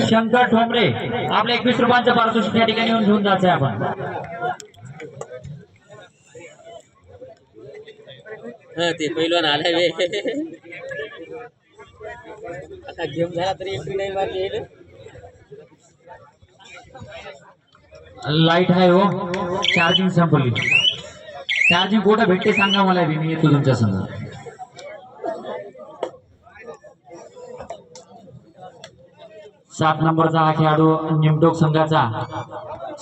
शंकर ठोंबरे आपल्या एकवीस रुपयांचं पारितोषिक या ठिकाणी येऊन घेऊन जायचं आहे आपण. हं, ते पहिलवान आलाय बे आता गेम झाला तरी एंट्री नाही मारली ना. लाइट आहे हो. चार्जिंग संपली. चार्जिंग कुठं भेटते सांगा मला मी येतो तुमच्या संग. सात नंबरचा हा खेळाडू निमटोक संघाचा.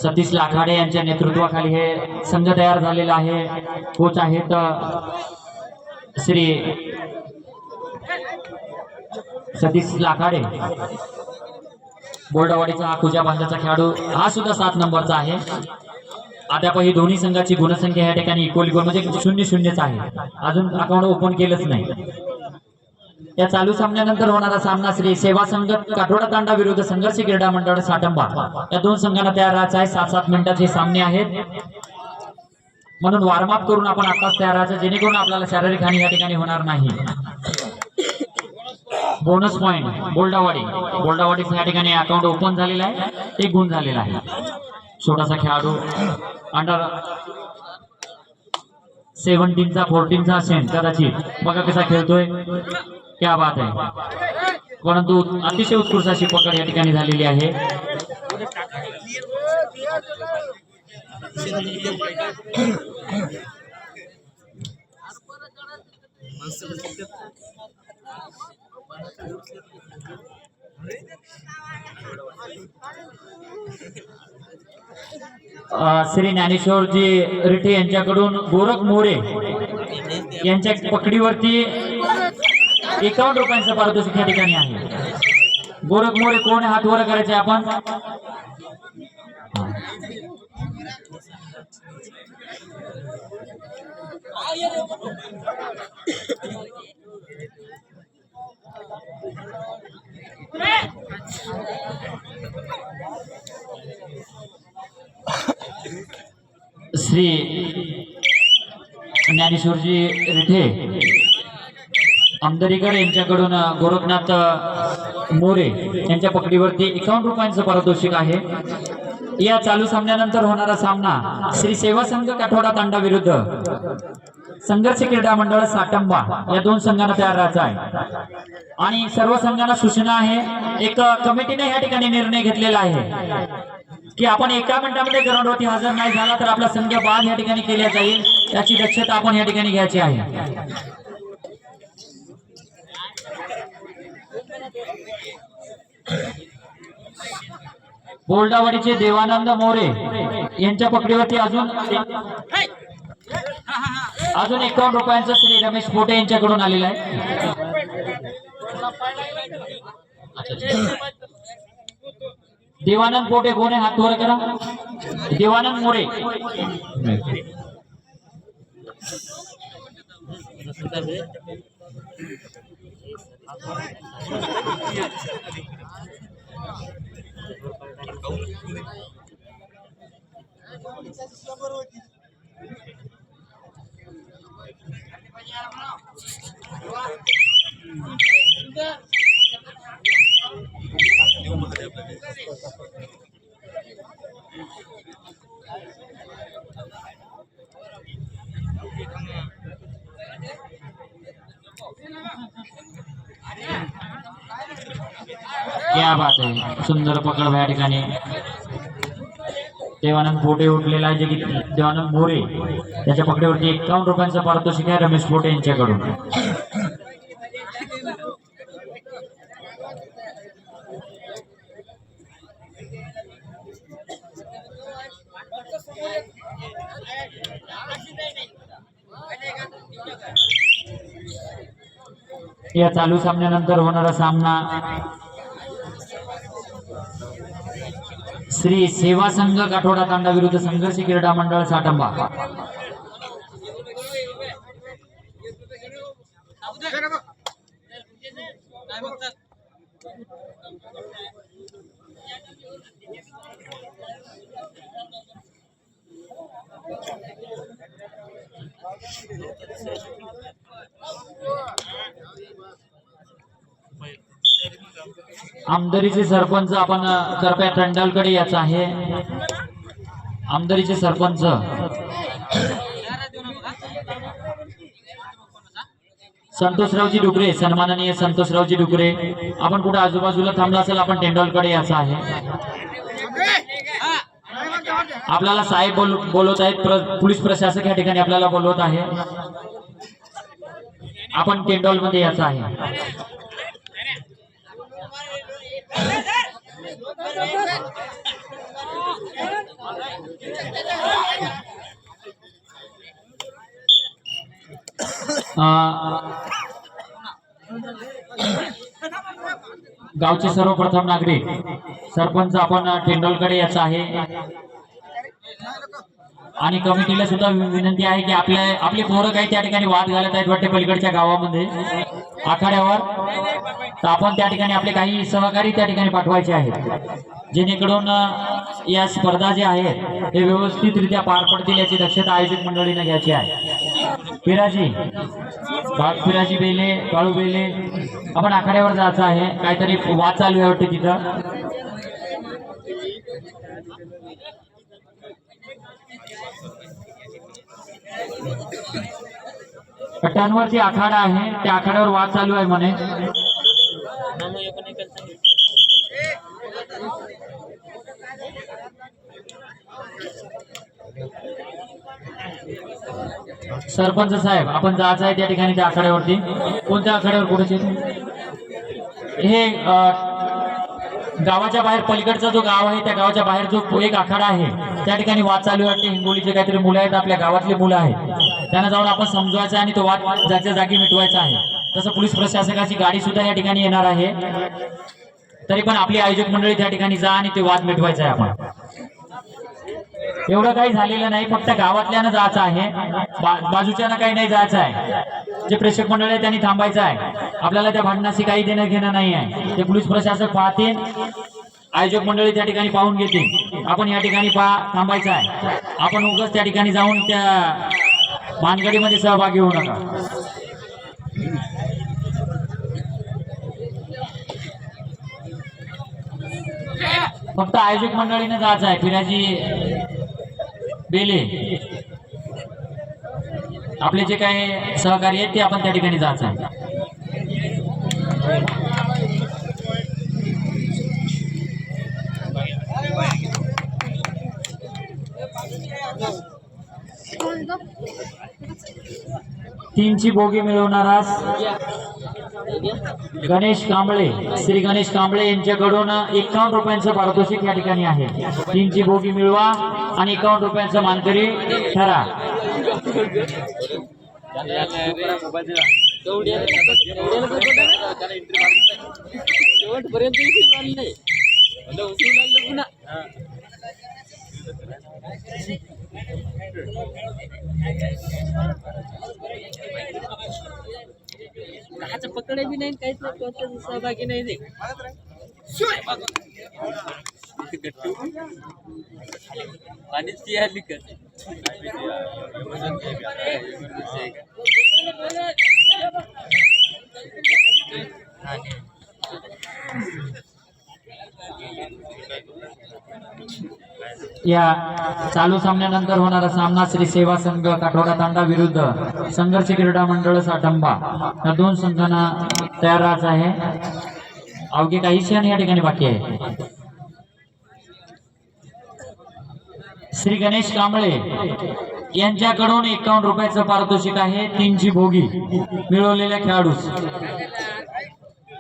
सतीश लाखाडे यांच्या नेतृत्वाखाली हे संघ तयार झालेला आहे. कोच आहेत श्री सतीश लाखाडे. बोर्डवाडीचा हा कुजा बांधाचा खेळाडू हा सुद्धा सात नंबरचा आहे. अद्याप ही दोन्ही संघाची गुणसंख्या या ठिकाणी इक्वल इक्वल म्हणजे शून्य शून्यच आहे. अजून अकाउंट ओपन केलंच नाही. या चालू सामन्यानंतर होणारा सामना श्री सेवा संघ काठोडा तांडा विरुद्ध संघर्ष क्रीडा मंडळ साटंबा. या दोन संघांना तयार राहायचं आहे. सात सात मिनिटाचे सामने आहेत. म्हणून वॉर्मअप करून आपण आताच तयार राहायचं. जेणेकरून आपल्याला शारीरिक हानी या ठिकाणी होणार नाही. बोनस पॉइंट बोल्डावाडी. बोल्डावाडीचं या ठिकाणी अकाउंट ओपन झालेलं आहे. एक गुण झालेला आहे. छोटासा खेळाडू. अंडर सेव्हन्टीनचा फोर्टीनचा असेल. कदाचित. बघा कसा खेळतोय. त्या बात आहे परंतु अतिशय उत्कृष्ट अशी पकड या ठिकाणी झालेली आहे. श्री ज्ञानेश्वरजी रिठे यांच्याकडून गोरख मोरे यांच्या पकडीवरती एकावन्न रुपयांचं पारितोषिक या ठिकाणी आहे. गोरख मोरे कोण हात वर करायचे आपण. श्री ज्ञानेश्वरजी रिठे. आमदरीकर यांच्याकडून गोरखनाथ मोरे यांच्या पकडीवरती एकावन्न रुपयांचं पारितोषिक आहे. या चालू सामन्यानंतर होणारा सामना श्री सेवा संघ काठोडा तांडा विरुद्ध संघर्ष क्रीडा मंडळ साटंबा या दोन संघांना तयार राहायचा आहे. आणि सर्व संघांना सूचना आहे एक कमिटीने या ठिकाणी निर्णय घेतलेला आहे की आपण एका मिनिटामध्ये ग्राउंडवरती हजर नाही झाला तर आपला संघ बाद या ठिकाणी केला जाईल याची दक्षता आपण या ठिकाणी घ्यायची आहे. बोल्डावाडीचे देवानंद मोरे यांच्या पकडीवरती अजून अजून एकावन्न रुपयांचा श्री रमेश पोटे यांच्याकडून आलेला आहे. देवानंद पोटे कोण आहे हात वर करा. देवानंद मोरे. Ada. क्या बात आहे. सुंदर पकड या ठिकाणी. देवानंद पोटे उठलेला आहे जे की देवानंद मोरे. त्याच्या पकडेवरती एकावन्न रुपयांचं पारितोषिक आहे रमेश पोटे यांच्याकडून. या चालू सामन्यानंतर होणारा सामना श्री सेवा संघ काठोडा तांडा विरुद्ध संघर्ष क्रीडा मंडळ साटंबा. आमदारीचे सरपंच आपण कृपया टंडालकडे याच आहे. आमदारीचे सरपंच. संतोषरावजी डुकरे सन्माननीय संतोषरावजी डुकरे. आपण कुठे आजूबाजूला थांबला असेल आपण तेंडोलकडे याचा आहे. आपल्याला साहेब बोल बोलवत आहेत प्र- पोलीस प्रशासक या ठिकाणी आपल्याला बोलवत आहे. आपण टेंडॉलमध्ये याचं आहे गावचे सर्वप्रथम नागरिक सरपंच आपण टेंडोलकडे याचा आहे. आणि कमिटीला सुद्धा विनंती आहे की आपल्या आपले पोरं काही त्या ठिकाणी वाद घालत आहेत वाटते पलीकडच्या गावामध्ये. आखाड्यावर तर आपण त्या ठिकाणी आपले काही सहकारी त्या ठिकाणी पाठवायचे आहेत. जेणेकरून या स्पर्धा ज्या आहेत ते व्यवस्थितरित्या पार पडतील याची दक्षता आयोजक मंडळीने घ्यायची आहे. पिराजी पिराजी बेले काळू बेले आपण आखाड्यावर जायचं आहे. काहीतरी वाद चालू आहे वाटते तिथं. पट्ट्यांवरती आखाडा आहे त्या आखाड्यावर वाद चालू आहे म्हणे. सरपंच साहेब आपण जायचं आहे त्या ठिकाणी त्या आखाड्यावरती. कोणत्या आखाड्यावर कुठे हे गावाच्या बाहेर पलीकडचा जो गाव आहे त्या गावाच्या बाहेर जो एक आखाडा आहे त्या ठिकाणी वाद चालू वाटते. हिंगोलीचे काहीतरी मुलं आहेत आपल्या गावातले मुलं आहेत. त्यांना जाऊन आपण समजवायचं आणि तो वाद जागच्या जागी मिटवायचा आहे. तसं पोलीस प्रशासकाची गाडी सुद्धा या ठिकाणी येणार आहे. तरी पण आपली आयोजक मंडळी त्या ठिकाणी जा आणि ते वाद मिटवायचा आहे आपण. एवढं काही झालेलं नाही फक्त गावातल्यानं जायचं आहे. बाजूच्यानं काही नाही जायचं आहे. जे प्रेक्षक मंडळ आहे त्यांनी थांबायचं आहे. आपल्याला त्या भांडणाशी काही देणं घेणं नाही आहे. ते पोलीस प्रशासक पाहतील आयोजक मंडळी त्या ठिकाणी पाहून घेतील. आपण या ठिकाणी पा थांबायचं आहे. आपण उगाच त्या ठिकाणी जाऊन त्या मानगडीमध्ये सहभागी होऊ नका. फक्त आयोजक मंडळीने जायचं आहे. फिराजी बेले. आपले जे काही सहकारी आहेत ते आपण त्या ठिकाणी जायचं आहे. तीनची बोगी मिळवणारा गणेश कांबळे श्री गणेश कांबळे यांच्याकडून एकावन्न रुपयांचं पारितोषिक या ठिकाणी आहे. तीनची बोगी मिळवा आणि एकावन्न रुपयांचं मानकरी ठरा. काच पकडे बी नाही काहीच नाही कोणत्याच सहभागी नाही ते पाणीच ती आली का? या चालू सामन्यानंतर होणारा सामना श्री सेवा संघ काठोडा तांडा विरुद्ध संघर्ष क्रीडा मंडळ साठंबा. या दोन संघांना तयार राहायचं आहे. अवघे काही क्षण या ठिकाणी बाकी आहे. श्री गणेश कांबळे यांच्याकडून एकावन्न रुपयाचं पारितोषिक आहे. तीनची भोगी मिळवलेल्या खेळाडूस.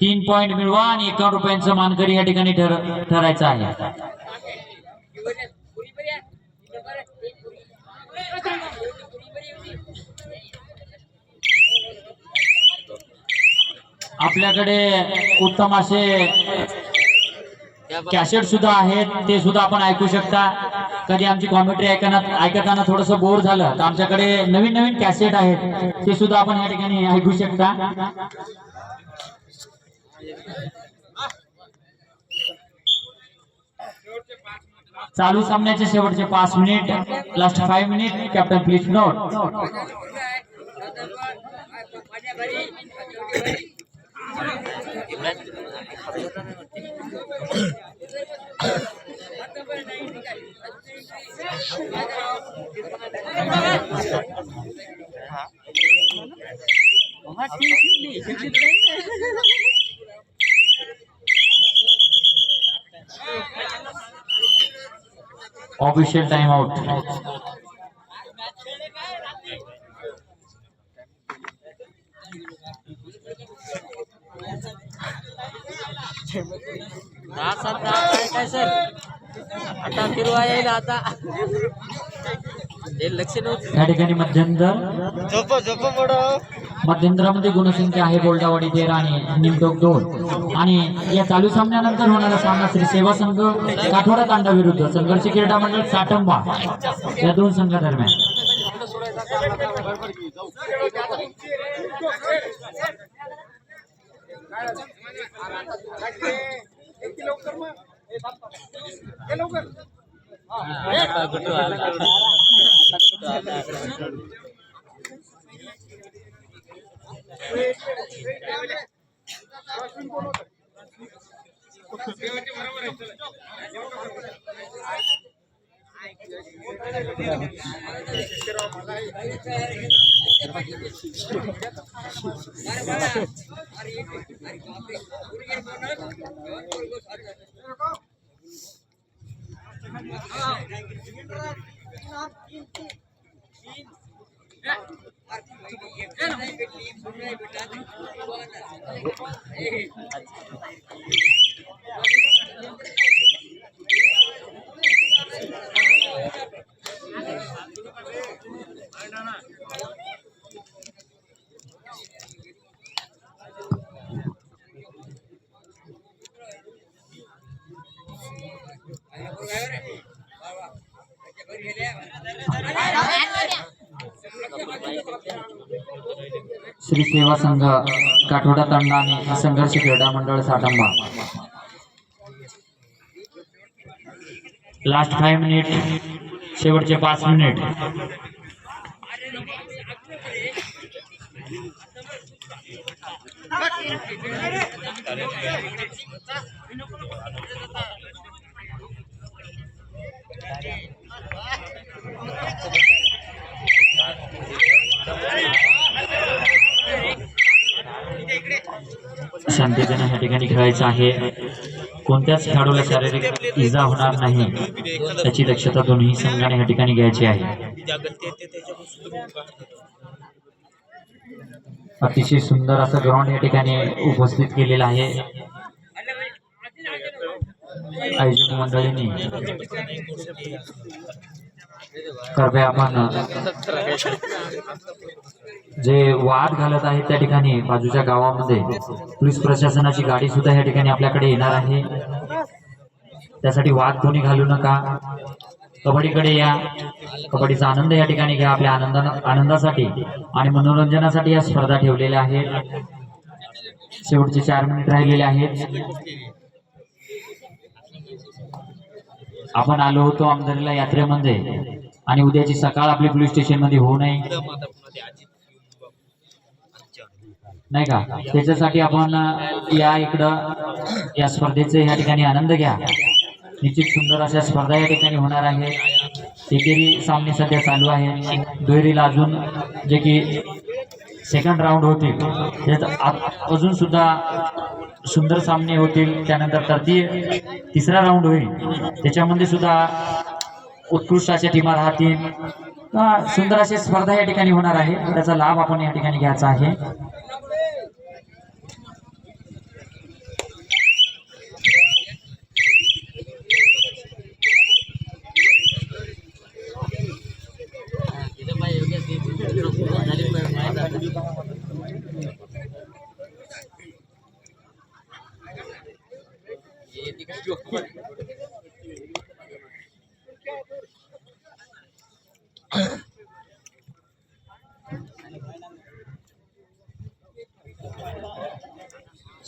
तीन पॉइंट मिळवा आणि एकावन्न रुपयांचं मानकरी या ठिकाणी ठर ठरायचं आहे. आपल्याकडे उत्तम असे कॅसेट सुद्धा आहेत ते सुद्धा आपण ऐकू शकता. कधी आमची कॉमेंट्री ऐकताना ऐकताना थोडस बोर झालं तर आमच्याकडे नवीन नवीन कॅसेट आहेत ते सुद्धा आपण या ठिकाणी ऐकू शकता. चालू सामन्याचे शेवटचे पाच minute last five minute captain please note हा, टीम शिकली. शिकली तर नाही ना. Official time out. काय सर आता फिरवा येईल आता. हे लक्ष नव्हतं. या ठिकाणी मध्यंतर. झोप झोप पडो मध्यंतरामध्ये गुणसंख्या आहे बोल्डावाडी तेरा आणि निमटोक दोन. आणि या चालू सामन्यानंतर होणारा सामना श्री सेवा संघ काठोडा तांडा विरुद्ध संघर्ष क्रीडा मंडळ साटंबा या दोन संघादरम्यान. Yeah. না না श्री सेवा संघ काठोडा तांडा आणि संघर्ष क्रीडा मंडळ साटंबा लास्ट फाईव्ह मिनिट शेवटचे पाच मिनिट शांततेने या ठिकाणी खेळायचं आहे. कोणत्याच खेळाडूला शारीरिक इजा होणार नाही. त्याची दक्षता दोन्ही संघाने या ठिकाणी घ्यायची आहे. अतिशय सुंदर असं ग्राउंड या ठिकाणी उपस्थित केलेलं आहे. आयोजक मंडळींनी. कृपया आपण जे वाद घालत आहेत त्या ठिकाणी बाजूच्या गावामध्ये पोलीस प्रशासनाची गाडी सुद्धा या ठिकाणी आपल्याकडे येणार आहे. त्यासाठी वाद कोणी घालू नका. कबड्डीकडे या. कबड्डीचा आनंद या ठिकाणी घ्या. आपल्या आनंदा आनंदासाठी आणि मनोरंजनासाठी या स्पर्धा ठेवलेल्या आहेत. शेवटचे चार मिनिट राहिलेले आहेत. आपण आलो होतो आमदारीला यात्रेमध्ये. आणि उद्याची सकाळ आपली पोलीस स्टेशनमध्ये होऊ नये. नाही का? त्याच्यासाठी आपण या इकडं या स्पर्धेचे या ठिकाणी आनंद घ्या. निश्चित सुंदर अशा स्पर्धा या ठिकाणी होणार आहे. एकेरी सामने सध्या चालू आहे. दुहेरीला अजून जे की सेकंड राऊंड होतील त्यात अजून सुद्धा सुंदर सामने होतील. त्यानंतर तरती तिसरा राऊंड होईल. त्याच्यामध्ये सुद्धा उत्कृष्ट अशा टीमा राहतील सुंदर अशी स्पर्धा या ठिकाणी होणार आहे. त्याचा लाभ आपण या ठिकाणी घ्यायचा आहे तिथं पाहिजे योग्य ती झाली पाहिजे माहिती आहे. हे ती काय joke पण.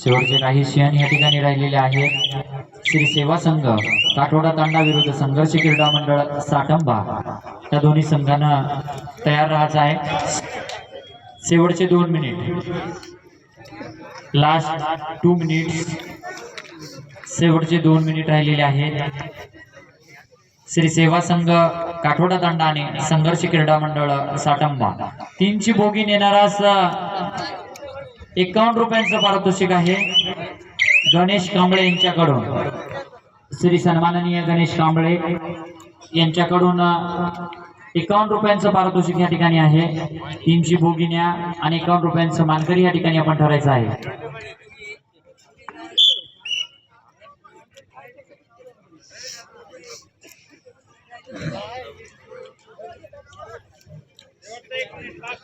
शेवटचे काही क्षण या ठिकाणी राहिलेले आहेत श्री सेवा संघ काठोडा तांडा विरुद्ध संघर्ष क्रीडा मंडळ साटंबा या दोन्ही संघांना तयार राहायचं आहे. शेवटचे दोन मिनिट लास्ट टू मिनिट शेवटचे दोन मिनिट राहिलेले आहेत. श्री सेवा संघ काठोडा तांडा आणि संघर्ष क्रीडा मंडळ साटंबा. तीनची बोगी नेणारा एकावन्न रुपयांचं पारितोषिक आहे. गणेश कांबळे यांच्याकडून. श्री सन्माननीय गणेश कांबळे यांच्याकडून एकावन्न रुपयांचं पारितोषिक या ठिकाणी आहे. तीनची भोगिन्या आणि एकावन्न रुपयांचं मानकरी या ठिकाणी आपण ठरायचं आहे.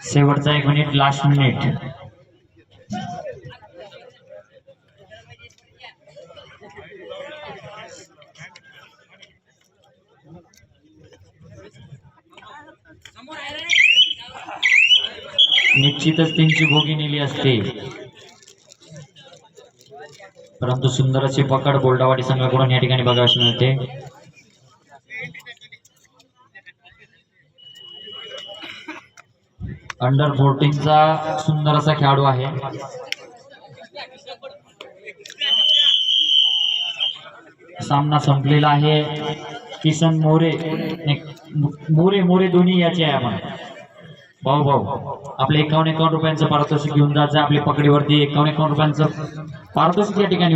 शेवटचा एक मिनिट लास्ट मिनिट निश्चितच त्यांची भोगी नेली असते. परंतु सुंदर अशी पकड बोल्डावाडी संघाकडून या ठिकाणी बघावशी मिळते. अंडर फोर्टीनचा सुंदर असा खेळाडू आहे. सामना संपलेला आहे. किसन मोरे मोरे मोरे दोन्ही याचे आहे आपण भाऊ भाऊ आपले एकावन्न एकावन्न रुपयांचं पारितोषिक घेऊन जायचं आपली पकडीवरती एकावन्न एकावन्न रुपयांचं. पारितोषिक या ठिकाणी